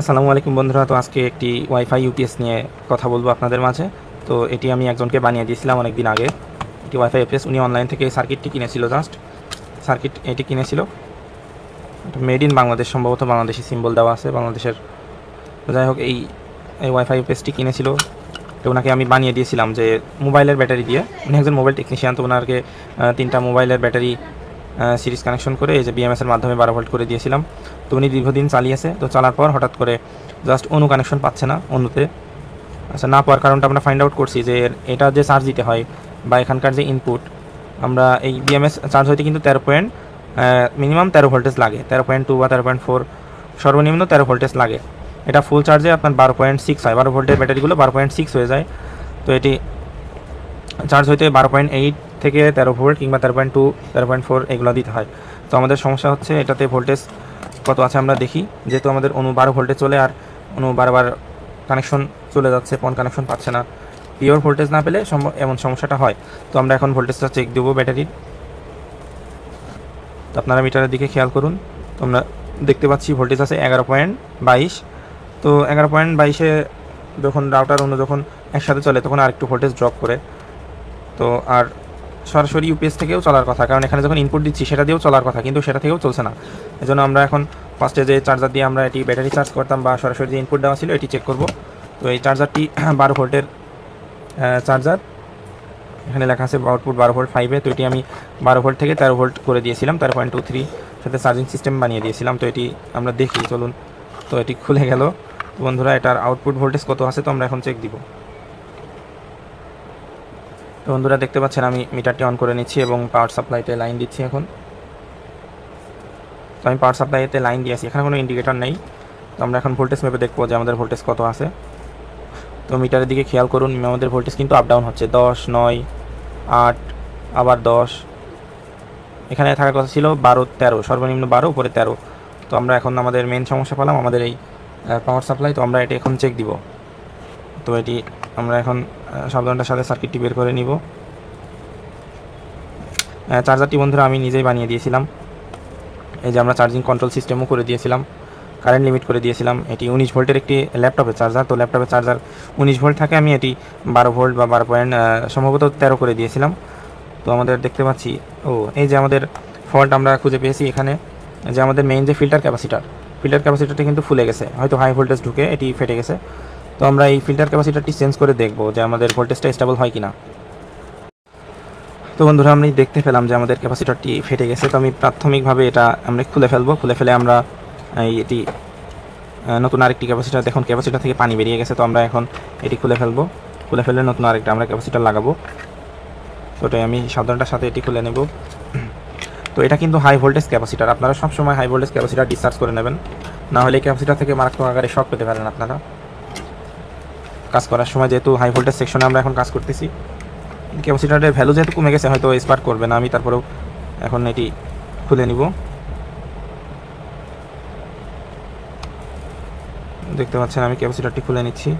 আসসালামু আলাইকুম বন্ধুরা, তো আজকে একটি ওয়াইফাই ইউপিএস নিয়ে কথা বলব আপনাদের মাঝে। তো এটি আমি একজনকে বানিয়ে দিয়েছিলাম অনেক দিন আগে এটি ওয়াইফাই ইউপিএস উনি অনলাইন থেকে সার্কিটটি কিনেছিল জাস্ট সার্কিট এটি কিনেছিল। মেড ইন বাংলাদেশ, সম্ভবত বাংলাদেশি সিম্বল দেওয়া আছে, বাংলাদেশের। যাই হোক, এই এই ওয়াইফাই ইউপিএসটি কিনেছিল। তো ওনাকে আমি বানিয়ে দিয়েছিলাম যে মোবাইলের ব্যাটারি দিয়ে। উনি একজন মোবাইল টেকনিশিয়ান, তো ওনাকে তিনটা মোবাইলের ব্যাটারি সিরিজ কানেকশন করে এই যে বিএমএস এর মাধ্যমে বারো ভোল্ট করে দিয়েছিলাম। তো উনি দীর্ঘদিন চালিয়েছে। তো চালার পর হঠাৎ করে জাস্ট অনু কানেকশন পাচ্ছে না অনুতে আচ্ছা না পাওয়ার কারণটা আমরা ফাইন্ড আউট করছি যে এটা যে চার্জ দিতে হয় বা এখানকার যে ইনপুট আমরা এই বিএমএস চার্জ হইতে কিন্তু তেরো পয়েন্ট মিনিমাম তেরো ভোল্টেজ লাগে। তেরো পয়েন্ট টু বা তেরো পয়েন্ট ফোর সর্বনিম্ন তেরো ভোল্টেজ লাগে। এটা ফুল চার্জে আপনার বারো পয়েন্ট সিক্স হয়। বারো ভোল্টের ব্যাটারিগুলো বারো পয়েন্ট সিক্স হয়ে যায়। তো এটি চার্জ হইতে বারো পয়েন্ট এইট থেকে তেরো ভোল্ট কিংবা তেরো পয়েন্ট টু, তেরো পয়েন্ট ফোর এগুলো দিতে হয়। তো আমাদের সমস্যা হচ্ছে এটাতে ভোল্টেজ কত আছে আমরা দেখি। যেহেতু আমাদের অনু বারো ভোল্টে চলে আর অনু বারবার কানেকশন চলে যাচ্ছে পন কানেকশন পাচ্ছে না। পিওর ভোল্টেজ না পেলে এমন সমস্যাটা হয়। তো আমরা এখন ভোল্টেজটা চেক দেবো ব্যাটারির তো আপনারা মিটারের দিকে খেয়াল করুন। তো আমরা দেখতে পাচ্ছি ভোল্টেজ আছে এগারো পয়েন্ট বাইশ। তো এগারো পয়েন্ট বাইশে যখন রাউটার অন্য যখন একসাথে চলে তখন আর একটু ভোল্টেজ ড্রপ করে। তো আর সরাসরি ইউপিএস থেকেও চলার কথা, কারণ এখানে যখন ইনপুট দিচ্ছি, সেটা দিয়েও চলার কথা, কিন্তু সেটা থেকেও চলছে না। এজন্য আমরা এখন ফার্স্টে যে চার্জার দিয়ে আমরা এটি ব্যাটারি চার্জ করতাম বা সরাসরি যে ইনপুট দেওয়া ছিল, এটি চেক করব। তো এই চার্জারটি বারো ভোল্টের চার্জার এখানে লেখা আছে আউটপুট বারো ভোল্ট ফাইভে তো এটি আমি বারো ভোল্ট থেকে তেরো ভোল্ট করে দিয়েছিলাম, তেরো পয়েন্ট টু থ্রি সাথে চার্জিং সিস্টেম বানিয়ে দিয়েছিলাম। তো এটি আমরা দেখি, চলুন। তো এটি খুলে গেল। বন্ধুরা, এটার আউটপুট ভোল্টেজ কত আছে, তো আমরা এখন চেক দিব। তো বন্ধুরা দেখতে পাচ্ছেন, আমি মিটারটি অন করে নিচ্ছি এবং পাওয়ার সাপ্লাইতে লাইন দিচ্ছি এখন। তো আমি পাওয়ার সাপ্লাইতে লাইন দিয়েছি এখানে কোনো ইন্ডিকেটর নেই। তো আমরা এখন ভোল্টেজ মেপে দেখব যে আমাদের ভোল্টেজ কত আছে। তো মিটারের দিকে খেয়াল করুন, আমাদের ভোল্টেজ কিন্তু আপ ডাউন হচ্ছে। দশ, নয়, আট, আবার দশ। এখানে থাকার কথা ছিল বারো, তেরো, সর্বনিম্ন বারো, উপরে তেরো। তো আমরা এখন আমাদের মেন সমস্যা পেলাম, আমাদের এই পাওয়ার সাপ্লাই তো আমরা এটি এখন চেক দিব। তো এটি আমরা এখন সাবধানটার সাথে সার্কিটটি বের করে নিব। চার্জারটি বন্ধুরা আমি নিজেই বানিয়ে দিয়েছিলাম। এই যে আমরা চার্জিং কন্ট্রোল সিস্টেমও করে দিয়েছিলাম কারেন্ট লিমিট করে দিয়েছিলাম। এটি উনিশ ভোল্টের একটি ল্যাপটপের চার্জার তো ল্যাপটপের চার্জার উনিশ ভোল্ট থাকে, আমি এটি বারো ভোল্ট বা বারো পয়েন্ট সম্ভবত তেরো করে দিয়েছিলাম। তো আমাদের দেখতে পাচ্ছি, ও, এই যে আমাদের ফল্ট আমরা খুঁজে পেয়েছি এখানে, যে আমাদের মেইন যে ফিল্টার ক্যাপাসিটার ফিল্টার ক্যাপাসিটারটি কিন্তু ফুলে গেছে। হয়তো হাই ভোল্টেজ ঢুকে এটি ফেটে গেছে। তো আমরা এই ফিল্টার ক্যাপাসিটারটি চেঞ্জ করে দেখব যে আমাদের ভোল্টেজটা স্টেবল হয় কিনা। তো বন্ধুরা, আমি দেখতে পেলাম যে আমাদের ক্যাপাসিটারটি ফেটে গেছে। তো আমি প্রাথমিকভাবে এটা আমরা খুলে ফেলব। খুলে ফেলে আমরা এটি নতুন আরেকটি ক্যাপাসিটার দেখুন ক্যাপাসিটার থেকে পানি বেরিয়ে গেছে। তো আমরা এখন এটি খুলে ফেলব। খুলে ফেলে নতুন আরেকটা আমরা ক্যাপাসিটার লাগাবো। তো ওটাই আমি সাবধানটার সাথে এটি খুলে নেব। তো এটা কিন্তু হাই ভোল্টেজ ক্যাপাসিটার আপনারা সবসময় হাই ভোল্টেজ ক্যাপাসিটার ডিসচার্জ করে নেবেন। না হলে ক্যাপাসিটার থেকে মারাত্মক আকারে শক পেতে পারেন আপনারা। কাজ করার সময় যেহেতু হাই ভোল্টেজ সেকশনে আমরা এখন কাজ করতেছি। ক্যাপাসিটারের ভ্যালু যেহেতু কমে গেছে, হয়তো স্পার্ক করবে না, আমি তারপরেও এখন এটি খুলে নিব। দেখতে পাচ্ছেন, আমি ক্যাপাসিটারটি খুলে নিচ্ছি।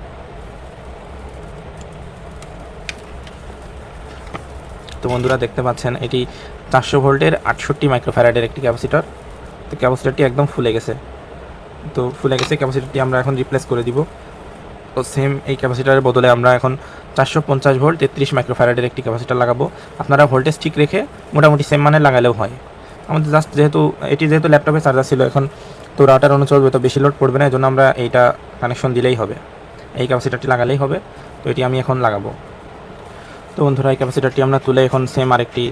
তো বন্ধুরা, দেখতে পাচ্ছেন, এটি চারশো ভোল্টের আটষট্টি মাইক্রোফ্যারাডের একটি ক্যাপাসিটার তো ক্যাপাসিটারটি একদম ফুলে গেছে। তো ফুলে গেছে ক্যাপাসিটারটি আমরা এখন রিপ্লেস করে দিব। তো সেম এই ক্যাপাসিটারের বদলে আমরা এখন চারশো পঞ্চাশ ভোল্ট তেত্রিশ মাইক্রোফ্যারাডের একটি ক্যাপাসিটার লাগাবো। আপনারা ভোল্টেজ ঠিক রেখে মোটামুটি সেম মানের লাগালেও হয়। আমাদের জাস্ট যেহেতু, এটি যেহেতু ল্যাপটপে চার্জার ছিল, এখন তো রাউটার অনু চলবে, তো বেশি লোড পড়বে না এই জন্য আমরা এইটা কানেকশন দিলেই হবে। এই ক্যাপাসিটারটি লাগালেই হবে, তো এটি আমি এখন লাগাবো। তো বন্ধুরা, এই ক্যাপাসিটারটি আমরা তুলে এখন সেম আরেকটি,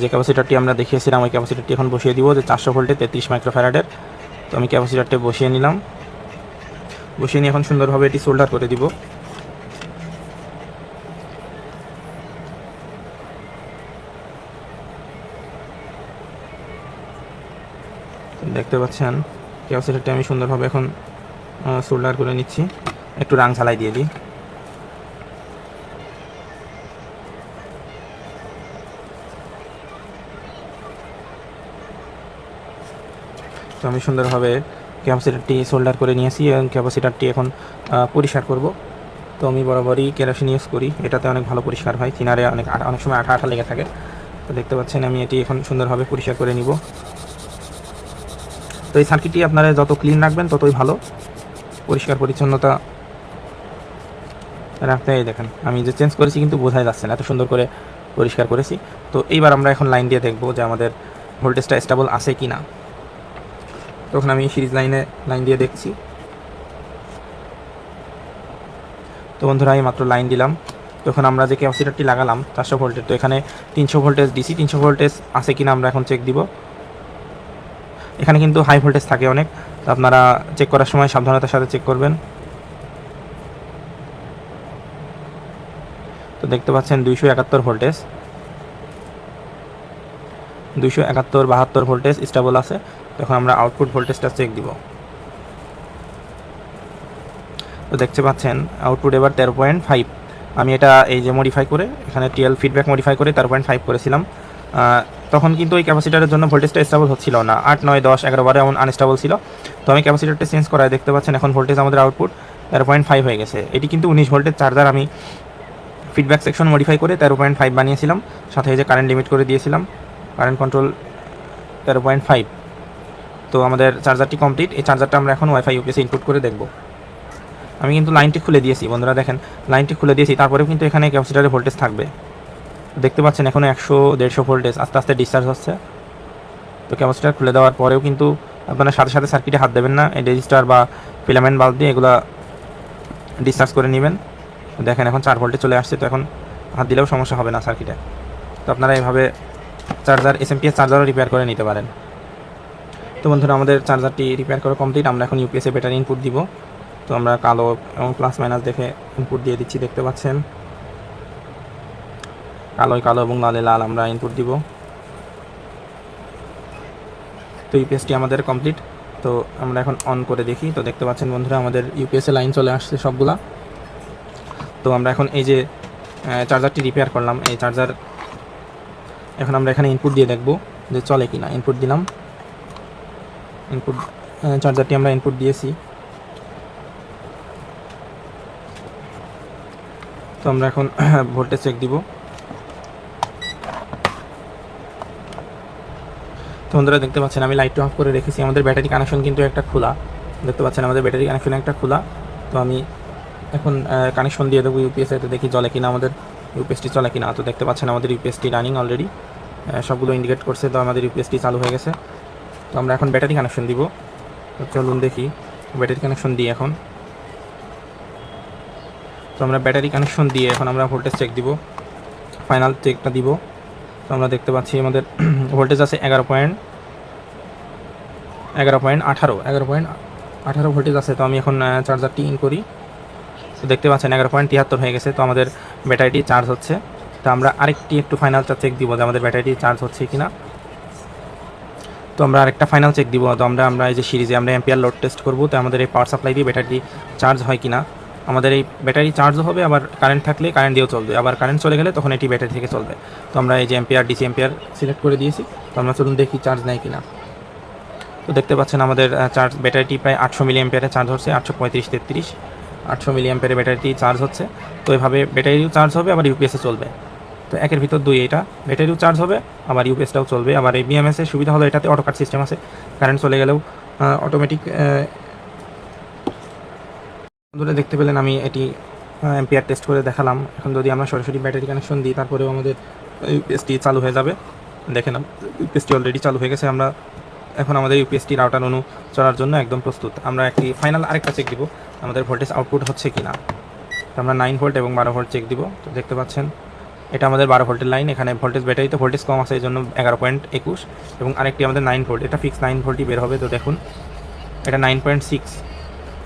যে ক্যাপাসিটারটি আমরা দেখিয়েছিলাম, ওই ক্যাপাসিটারটি এখন বসিয়ে দিব যে চারশো ভোল্টে তেত্রিশ মাইক্রোফ্যারাডের তো আমি ক্যাপাসিটারটি বসিয়ে নিলাম। বসিয়ে নিয়ে এখন সুন্দরভাবে এটি সোল্ডার করে দিব। দেখতে পাচ্ছেন ক্যাপাসিটারটি আমি সুন্দরভাবে এখন সোল্ডার করে নিচ্ছি। একটু রাং ঝালাই দিয়ে দিই। তো আমি সুন্দরভাবে ক্যাপাসিটারটি সোল্ডার করে নিয়েছি এবং ক্যাপাসিটারটি এখন পরিষ্কার করব। তো আমি বরাবরই কেরোসিন ইউজ করি। এটাতে অনেক ভালো পরিষ্কার হয়। কিনারে অনেক অনেক সময় আঠা আঠা লেগে থাকে। তো দেখতে পাচ্ছেন আমি এটি এখন সুন্দরভাবে পরিষ্কার করে নিব। তো এই সার্কিটটি আপনারা যত ক্লিন রাখবেন, ততই ভালো। পরিষ্কার পরিচ্ছন্নতা রাখতে দেখেন, আমি যে চেঞ্জ করেছি কিন্তু বোঝাই যাচ্ছে না। এত সুন্দর করে পরিষ্কার করেছি। তো এইবার আমরা এখন লাইন দিয়ে দেখব যে আমাদের ভোল্টেজটা স্টেবল আছে কি না তখন আমি সিরিজ লাইনে, লাইন দিয়ে দেখছি। তো বন্ধুরা, আমি মাত্র লাইন দিলাম। তখন আমরা যে ক্যাপাসিটারটি লাগালাম, চারশো ভোল্টের, তো এখানে তিনশো ভোল্টেজ ডিসি তিনশো ভোল্টেজ আছে কিনা আমরা এখন চেক দিব। এখানে কিন্তু হাই ভোল্টেজ থাকে অনেক, তো আপনারা চেক করার সময় সাবধানতার সাথে চেক করবেন। তো দেখতে পাচ্ছেন দুইশো একাত্তর ভোল্টেজ। দুইশো একাত্তর বাহাত্তর ভোল্টেজ স্টেবল আছে। তখন আমরা আউটপুট ভোল্টেজটা চেক দিব। তো দেখতে পাচ্ছেন আউটপুট এবার তেরো পয়েন্ট ফাইভ আমি এটা এই যে মডিফাই করে, এখানে টিএল ফিডব্যাক মডিফাই করে তেরো পয়েন্ট ফাইভ করেছিলাম। তখন কিন্তু ওই ক্যাপাসিটারের জন্য ভোল্টেজটা স্টেবল হচ্ছিল না। আট, নয়, দশ, এগারো, বারো এমন আনস্টেবল ছিল। তো আমি ক্যাপাসিটারটা চেঞ্জ করায় দেখতে পাচ্ছেন, এখন ভোল্টেজ আমাদের আউটপুট তেরো পয়েন্ট ফাইভ হয়ে গেছে। এটি কিন্তু উনিশ ভোল্টের চার্জার আমি ফিডব্যাক সেকশন মডিফাই করে তেরো পয়েন্ট ফাইভ বানিয়েছিলাম। সাথে এই যে কারেন্ট লিমিট করে দিয়েছিলাম। কারেন্ট কন্ট্রোল তেরো পয়েন্ট ফাইভ। তো আমাদের চার্জারটি কমপ্লিট। এই চার্জারটা আমরা এখন ওয়াইফাই ইউপিএসে ইনপুট করে দেখব। আমি কিন্তু লাইনটি খুলে দিয়েছি, বন্ধুরা দেখেন। লাইনটি খুলে দিয়েছি, তারপরেও কিন্তু এখানে ক্যাপাসিটারে ভোল্টেজ থাকবে। দেখতে পাচ্ছেন এখনও একশো দেড়শো ভোল্টেজ, আস্তে আস্তে ডিসচার্জ হচ্ছে। তো ক্যাপাসিটার খুলে দেওয়ার পরেও কিন্তু আপনারা সাথে সাথে সার্কিটে হাত দেবেন না। এই রেজিস্টার বা ফিলামেন্ট বাল্ব দিয়ে এগুলো ডিসচার্জ করে নেবেন। দেখেন এখন চার ভোল্টে চলে আসছে, তো এখন হাত দিলেও সমস্যা হবে না সার্কিটে তো আপনারা এইভাবে চার্জার এস এমপিএস চার্জারও রিপেয়ার করে নিতে পারেন। তো বন্ধুরা, আমাদের চার্জারটি রিপেয়ার করে কমপ্লিট আমরা এখন ইউপিএসে ব্যাটারি ইনপুট দিব। তো আমরা কালো এবং প্লাস মাইনাস দেখে ইনপুট দিয়ে দিচ্ছি, দেখতে পাচ্ছেন? কালোই কালো এবং লালে লাল আমরা ইনপুট দিব। তো ইউপিএসটি আমাদের কমপ্লিট তো আমরা এখন অন করে দেখি। তো দেখতে পাচ্ছেন বন্ধুরা, আমাদের ইউপিএসে লাইন চলে আসছে সবগুলা। তো আমরা এখন এই যে চার্জারটি রিপেয়ার করলাম, এই চার্জার এখন আমরা এখানে ইনপুট দিয়ে দেখব যে চলে কি না ইনপুট দিলাম ইনপুট চার্জারটি আমরা ইনপুট দিয়েছি। তো আমরা এখন ভোল্টেজ চেক দিব। তো বন্ধুরা, দেখতে পাচ্ছেন, আমি লাইটটা অফ করে রেখেছি। আমাদের ব্যাটারি কানেকশন কিন্তু একটা খোলা। দেখতে পাচ্ছেন, আমাদের ব্যাটারি কানেকশন একটা খোলা। তো আমি এখন কানেকশন দিয়ে দেবো ইউপিএসে তো, দেখি চলে কিনা আমাদের ইউপিএসটি চলে কিনা। তো দেখতে পাচ্ছেন, আমাদের ইউপিএসটি রানিং অলরেডি সবগুলো ইন্ডিকেট করছে, তো আমাদের ইউপিএসটি চালু হয়ে গেছে। তো আমরা এখন ব্যাটারি কানেকশন দিব। তো চলুন দেখি ব্যাটারি কানেকশন দিই এখন। তো আমরা ব্যাটারি কানেকশন দিয়ে এখন আমরা ভোল্টেজ চেক দিব। ফাইনাল চেকটা দিব। তো আমরা দেখতে পাচ্ছি আমাদের ভোল্টেজ আছে এগারো পয়েন্ট এগারো পয়েন্ট আঠারো, এগারো পয়েন্ট আঠারো ভোল্টেজ আছে। তো আমি এখন চার্জারটি ইন করি। তো দেখতে পাচ্ছেন এগারো পয়েন্ট তিয়াত্তর হয়ে গেছে। তো আমাদের ব্যাটারিটি চার্জ হচ্ছে। তো আমরা আরেকটি একটু ফাইনালটা চেক দিব যে আমাদের ব্যাটারিটি চার্জ হচ্ছে কি না তো আমরা আরেকটা ফাইনাল চেক দিব। তো আমরা আমরা এই যে সিরিজে আমরা এম্পিয়ার লোড টেস্ট করব, তো আমাদের এই পাওয়ার সাপ্লাই দিয়ে ব্যাটারিটি চার্জ হয় কি না আমাদের এই ব্যাটারি চার্জও হবে, আবার কারেন্ট থাকলে কারেন্ট দিয়েও চলবে। আবার কারেন্ট চলে গেলে তখন এটি ব্যাটারি থেকে চলবে। তো আমরা এই যে এম্পিয়ার ডিসি এম্পিয়ার সিলেক্ট করে দিয়েছি। তো আমরা চলুন দেখি চার্জ নেয় কি না তো দেখতে পাচ্ছেন আমাদের চার্জ ব্যাটারিটি প্রায় আটশো মিলি এম্পিয়ারে চার্জ হচ্ছে, আটশো পঁয়ত্রিশ, তেত্রিশ। আটশো মিলি এম্পিয়ারে ব্যাটারিটি চার্জ হচ্ছে। তো এভাবে ব্যাটারিও চার্জ হবে, আবার ইউপিএসে চলবে। তো একের ভিতর দুই এটা। ব্যাটারিও চার্জ হবে আবার ইউপিএসটাও চলবে। আবার এই বিএমএসের সুবিধা হলো এটাতে অটো কাট সিস্টেম আছে। কারেন্ট চলে গেলেও অটোমেটিক বন্ধুরা দেখতে পেলেন আমি এটি এম্পিয়ার টেস্ট করে দেখালাম। এখন যদি আমরা সরাসরি ব্যাটারি কানেকশন দিই, তারপরেও আমাদের ইউপিএসটি চালু হয়ে যাবে। দেখেন ইউপিএসটি অলরেডি চালু হয়ে গেছে। আমরা এখন আমাদের ইউপিএসটি রাউটার অনু চলার জন্য একদম প্রস্তুত। আমরা একটি ফাইনাল আরেকটা চেক দিব, আমাদের ভোল্টেজ আউটপুট হচ্ছে কি না আমরা নাইন ভোল্ট এবং বারো ভোল্ট চেক দিব। তো দেখতে পাচ্ছেন এটা আমাদের বারো ভোল্টের লাইন, এখানে ভোল্টেজ ব্যাটারিতে ভোল্টেজ কম আছে এই জন্য এগারো পয়েন্ট একুশ। এবং আরেকটি আমাদের নাইন ভোল্ট এটা ফিক্স নাইন ভোল্টই বের হবে, তো দেখুন, এটা নাইন পয়েন্ট সিক্স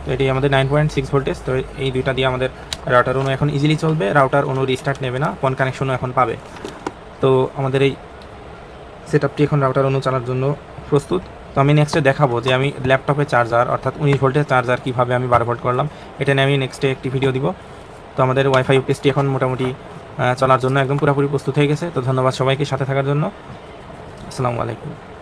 তো এটি আমাদের নাইন পয়েন্ট সিক্স ভোল্টেজ তো এই দুইটা দিয়ে আমাদের রাউটার অনু এখন ইজিলি চলবে রাউটার অনু রিস্টার্ট নেবে না ফোন কানেকশনও এখন পাবে। তো আমাদের এই সেট আপটি এখন রাউটার অনু চালার জন্য প্রস্তুত। তো আমি নেক্সটে দেখাবো যে আমি ল্যাপটপে চার্জার অর্থাৎ উনিশ ভোল্টের চার্জার কীভাবে আমি বারো ভোল্ট করলাম। এটা নিয়ে আমি নেক্সটে একটি ভিডিও দিব। তো আমাদের ওয়াইফাই ইউপিএসটি এখন মোটামুটি চলার জন্য একদম পুরোপুরি প্রস্তুত হয়ে গেছে। তো ধন্যবাদ সবাইকে সাথে থাকার জন্য। আসসালামু আলাইকুম।